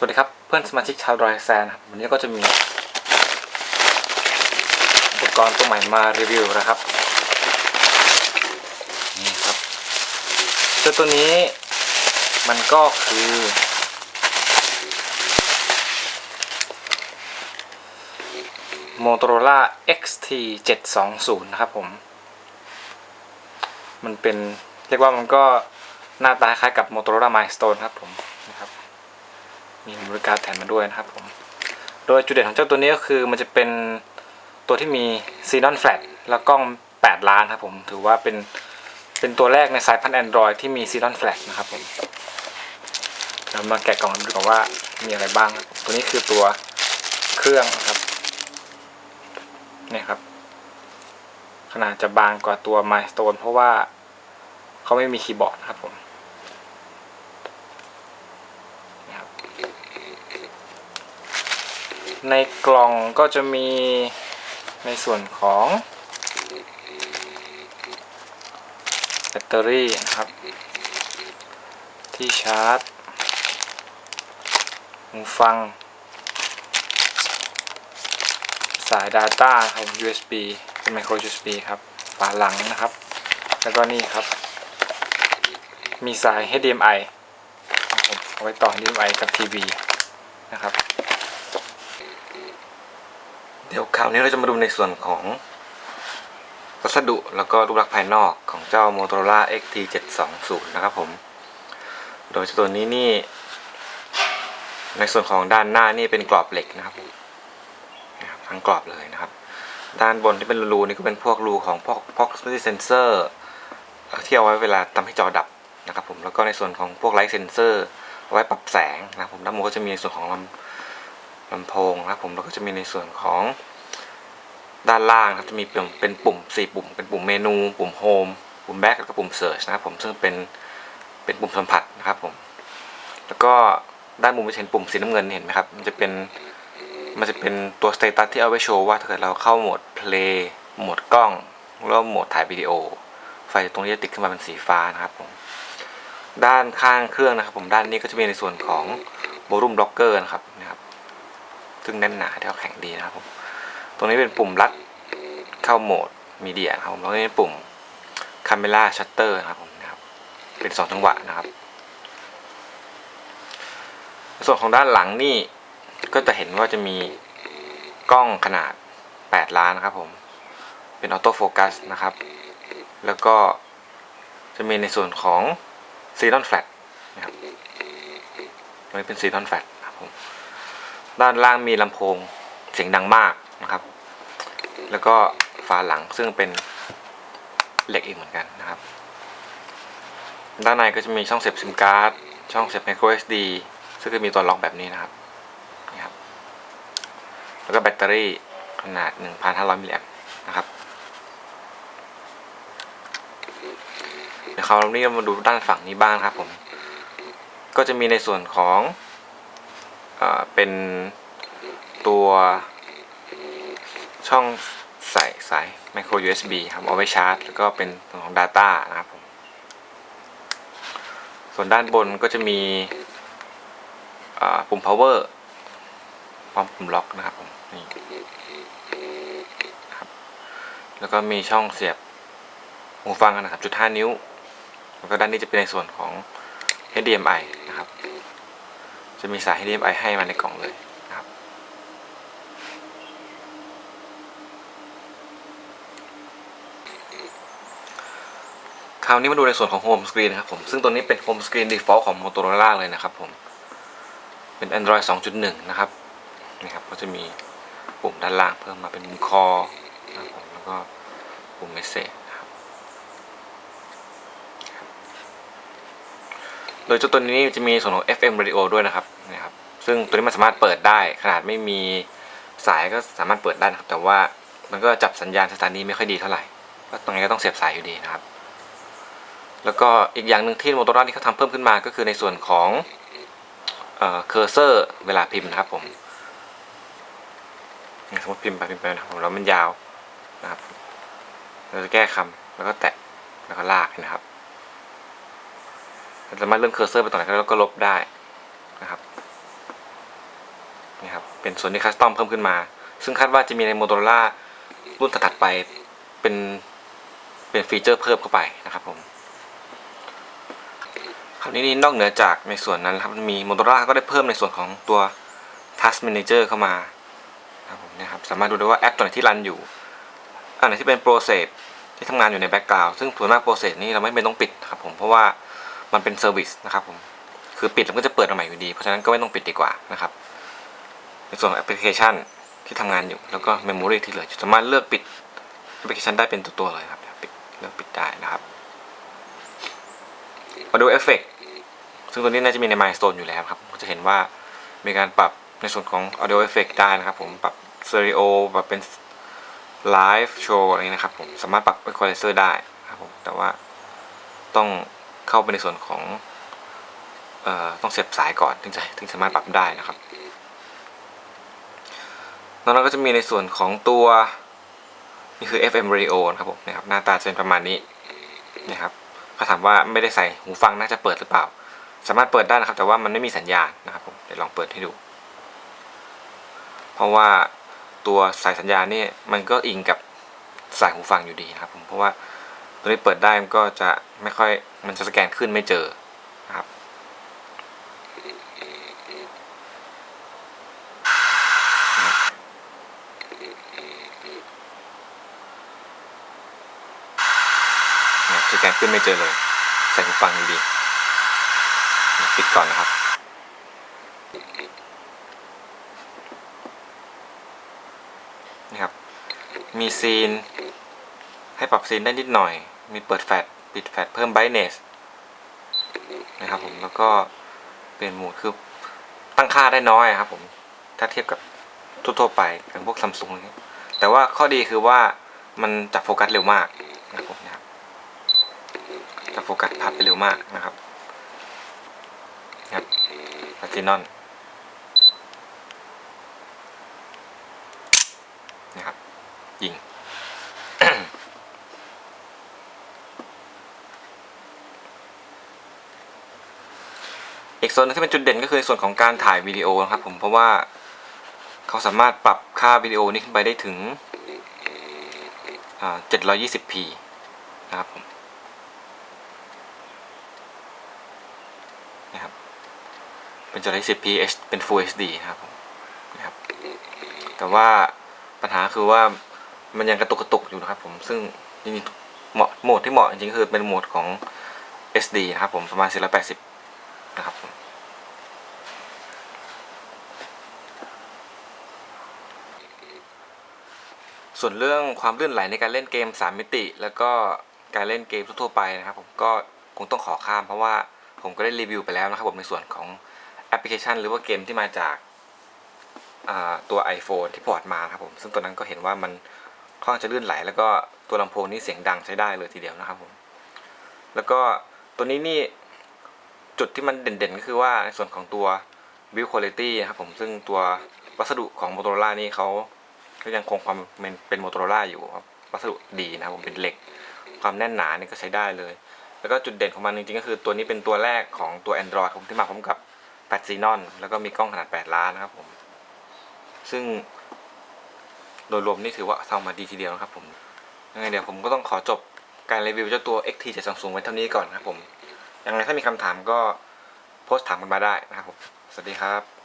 สวัสดีครับเพื่อนสมาชิกชาวดอยแซนครับวันนี้ก็จะมีอุปกรณ์ตัวใหม่มารีวิวนะครับนี่ครับเจ้าตัวนี้มันก็คือ Motorola XT 720นะครับผม มันเป็น เรียกว่ามันก็หน้าตาคล้ายกับ Motorola Milestone ครับผมนครับ มีบริการแถมมาด้วยนะครับผมโดยจุดเด่นของเจ้าตัวนี้ก็คือมันจะเป็นตัวที่มีซีนอนแฟลชแล้วกล้อง 8 ล้านครับผมถือว่าเป็นเป็นตัวแรกในสายพันธุ์ Android ที่มีซีนอนแฟลชนะครับผมเรามาแกะกล่องกันดูกันว่ามีอะไรบ้าง ตัวนี้คือตัวเครื่องนะครับนี่ครับ ขนาดจะบางกว่าตัว Milestone เพราะว่าเขาไม่มีคีย์บอร์ดนะครับผม ในกล่องก็จะมีในส่วนของแบตเตอรี่นะครับ ที่ชาร์จหูฟัง สาย Data ครับ USB เป็น micro USB ครับ ฝาหลังนะครับ แล้วก็นี่ครับ มีสาย HDMI เอาไว้ต่อ HDMI กับทีวีนะครับ เดี๋ยวคราวนี้เราจะมาดูในส่วนของวัสดุแล้วก็รูปลักษณ์ภายนอกของเจ้า Motorola XT 720 นะครับผม โดยตัวนี้นี่ ในส่วนของด้านหน้านี่เป็นกรอบเหล็กนะครับทั้งกรอบเลยนะครับ ด้านบนที่เป็นรูๆนี่ก็เป็นพวกรูของพวก proximity sensor เอ่อที่เอาไว้เวลาทำให้จอดับนะครับผมแล้วก็ในส่วนของพวก light sensor เอาไว้ปรับแสงนะครับผมด้านบนก็จะมีในส่วนของลำ ลำโพงนะครับผมแล้วก็จะมีในส่วนของด้านล่างครับจะมีเป็นเป็นปุ่มสี่ปุ่ม เป็นปุ่มเมนู ปุ่มโฮมปุ่มแบ็กแล้วก็ปุ่มเซิร์ชนะครับผมซึ่งเป็นเป็นปุ่มสัมผัสนะครับผมแล้วก็ด้านมุมจะเห็นปุ่มสีน้ำเงินเห็นไหมครับมันจะเป็นมันจะเป็นตัวสเตตัสที่เอาไว้โชว์ว่าถ้าเกิดเราเข้าโหมดเพลย์โหมดกล้องแล้วโหมดถ่ายวิดีโอ ไฟตรงนี้จะติดขึ้นมาเป็นสีฟ้านะครับผมด้านข้างเครื่องนะครับผมด้านนี้ก็จะมีในส่วนของโวลูมบล็อกเกอร์นะครับ ซึ่งแน่นหนาที่าแข็งดีนะครับผมตรงนี้เป็นปุ่มลัดเข้าโหมดมีเดียครับผมแล้วก็นี่เป็นปุ่ม Camera Shutter นะครับผมนะครับ เป็นสองจังหวะนะครับ ส่วนของด้านหลังนี่ก็จะเห็นว่าจะมีกล้องขนาด 8 ล้านนะครับผม เป็นออโต้โฟกัสนะครับ แล้วก็จะมีในส่วนของซีนอนแฟลชนะครับตรงนี้เป็นซีนอนแฟลช ด้านล่างมีลำโพงเสียงดังมากนะครับ แล้วก็ฝาหลังซึ่งเป็นเหล็กอีกเหมือนกันนะครับ ด้านในก็จะมีช่องเสียบซิมการ์ด ช่องเสียบ micro SD ซึ่งจะมีตัวล็อกแบบนี้นะครับนี่ครับ แล้วก็แบตเตอรี่ขนาด 1,500มิลลิแอมป์นะครับเดี๋ยวคราวนี้เรามาดูด้านฝั่งนี้บ้างครับผม ก็จะมีในส่วนของ เป็นตัวช่องใส่สาย micro USB ครับเอาไว้ชาร์จ แล้วก็เป็นของ Data นะครับผมส่วนด้านบนก็จะมีปุ่ม power พร้อมปุ่มล็อกนะครับผมนี่ครับแล้วก็มีช่องเสียบหูฟังขนาด3.5นิ้ว แล้วก็ด้านนี้จะเป็นในส่วนของ HDMI นะครับ จะมีสาย HDMI ให้มาในกล่องเลยนะครับ คราวนี้มาดูในส่วนของโฮมสกรีนนะครับผม ซึ่งตัวนี้เป็นโฮมสกรีน default ของ Motorola เลยนะครับผม เป็น Android 2.1 นะครับ นี่ครับ ก็จะมีปุ่มด้านล่างเพิ่มมาเป็นมุมคอนะครับผมแล้วก็ปุ่ม message นะครับ โดยเจ้าตัวนี้จะมีส่วนของ FM radio ด้วยนะครับนะครับ ซึ่งตัวนี้มันสามารถเปิดได้ขนาดไม่มีสายก็สามารถเปิดได้นะครับ แต่ว่ามันก็จับสัญญาณสถานีไม่ค่อยดีเท่าไหร่ก็ตรงนี้ก็ต้องเสียบสายอยู่ดีนะครับ แล้วก็อีกอย่างหนึ่งที่โมโต r o ที่เขาทำเพิ่มขึ้นมาก็คือในส่วนของเอ่อเคอร์เซอร์เวลาพิมพ์นะครับผมสมมติพิมพ์ไปพิมพ์ไปนะครับผมแล้วมันยาวนะครับ เราจะแก้คำแล้วก็แตะแล้วก็ลากนะครับ สามารถเลื่อนเคอร์เซอร์ไปตรงไหนก็แล้วก็ลบได้นะครับนี่ครับเป็นส่วนที่คัสตอมเพิ่มขึ้นมา ซึ่งคาดว่าจะมีใน Motorola รุ่นถัดไปเป็นเป็นฟีเจอร์เพิ่มเข้าไปนะครับผมคราวนี้นี่นอกเหนือจากในส่วนนั้นครับมี Motorola ก็ได้เพิ่มในส่วนของตัว Task Manager เข้ามาครับผมนะครับสามารถดูได้ว่าแอปตัวไหนที่รันอยู่อันไหนที่เป็นโปรเซสที่ทำงานอยู่ในแบ็กกราวด์ซึ่งส่วนมากโปรเซสนี้เราไม่เป็นต้องปิดครับผมเพราะว่า มันเป็นเซอร์วิสนะครับผมคือปิดแล้วก็จะเปิดมาใหม่อยู่ดี เพราะฉะนั้นก็ไม่ต้องปิดดีกว่านะครับ ในส่วนของแอปพลิเคชันที่ทำงานอยู่แล้วก็เมมโมรีที่เหลือสามารถเลือกปิดแอปพลิเคชันได้เป็นตัวๆเลยครับปิดเลือกปิดได้นะครับ Audio Effect ซึ่งตัวนี้น่าจะมีใน Milestone อยู่แล้วครับก็จะเห็นว่ามีการปรับในส่วนของ Audio Effect ได้นะครับ ผมปรับ Stereo ปรับเป็น Live Show อะไรนี้นะครับผมสามารถปรับ Equalizer ได้ครับผมแต่ว่าต้อง เข้าไปในส่วนของออต้องเสียบสายก่อนถึงจะถึงสามารถปรับได้นะครับแล้วเราก็จะมีในส่วนของตัวนี่คือ FM radio นะครับผมนะครับหน้าตาจะเป็นประมาณนี้นะครับเขาถามว่าไม่ได้ใส่หูฟังน่าจะเปิดหรือเปล่า สามารถเปิดได้นะครับ แต่ว่ามันไม่มีสัญญาณนะครับผมเดี๋ยวลองเปิดให้ดู เพราะว่าตัวสายสัญญาณนี่มันก็อิงกับสายหูฟังอยู่ดีนะครับผมเพราะว่า ตัวนี้เปิดได้มันก็จะไม่ค่อยมันจะสแกนขึ้นไม่เจอนะครับ สแกนขึ้นไม่เจอเลย ใส่หูฟังดีปิดก่อนนะครับนี่ครับ มีซีนให้ปรับซีนได้นิดหน่อย มีเปิดแฟลชปิดแฟลชเพิ่มไบเนสนะครับผมแล้วก็เปลี่ยนโหมดคือตั้งค่าได้น้อยครับผมถ้าเทียบกับทั่วๆไปอย่างพวกซัมซุงนี้แต่ว่าข้อดีคือว่ามันจับโฟกัสเร็วมากนะครับผมนะครับจะโฟกัสภาพไปเร็วมากนะครับครับลาตินอนนะครับยิง อีกส่วนหนึงที่เป็นจุดเด่นก็คือส่วนของการถ่ายวิดีโอนะครับผมเพราะว่าเขาสามารถปรับค่าวิดีโอนี้ขึ้นไปได้ถึง 720p นะครับผมนะครับ เป็นจอ 10p h เป็น Full HD นะครับผมนะครับ แต่ว่าปัญหาคือว่ามันยังกระตุกกระตุกอยู่นะครับผมซึ่งจริงๆเหมาะโหมดที่เหมาะจริงๆคือเป็นโหมดของ SD นะครับผมประมาณ 480 นะครับผม ส่วนเรื่องความลื่นไหลในการเล่นเกม 3 มิติ แล้วก็การเล่นเกมทั่วๆไปนะครับ ผมก็คงต้องขอข้ามเพราะว่าผมก็ได้รีวิวไปแล้วนะครับผมในส่วนของแอปพลิเคชัน หรือว่าเกมที่มาจากตัว iPhone ที่พอร์ตมาครับผมซึ่งตัวนั้นก็เห็นว่ามันค่อนข้างจะลื่นไหล แล้วก็ตัวลำโพงนี่เสียงดังใช้ได้เลยทีเดียวนะครับผมแล้วก็ตัวนี้นี่จุดที่มันเด่นๆ ก็คือว่าในส่วนของตัว build quality นะครับผมซึ่งตัววัสดุของ Motorola นี่เขา ก็ยังคงความเป็นเป็น Motorola อยู่ครับวัสดุดีนะครับผมเป็นเหล็ก ความแน่นหนานี่ก็ใช้ได้เลย แล้วก็จุดเด่นของมันจริงๆก็คือตัวนี้เป็นตัวแรกของตัว Android ผมที่มาพร้อมกับแปดซีนอนแล้วก็มีกล้องขนาด 8 ล้านนะครับผม ซึ่งโดยรวมนี่ถือว่าทำมาดีทีเดียวนะครับผมยังไงเดี๋ยวผมก็ต้องขอจบการรีวิวเจ้าตัว XT 720ไว้เท่านี้ก่อนนะครับผมยังไงถ้ามีคำถามก็โพสต์ถามกันมาได้นะครับผม สวัสดีครับ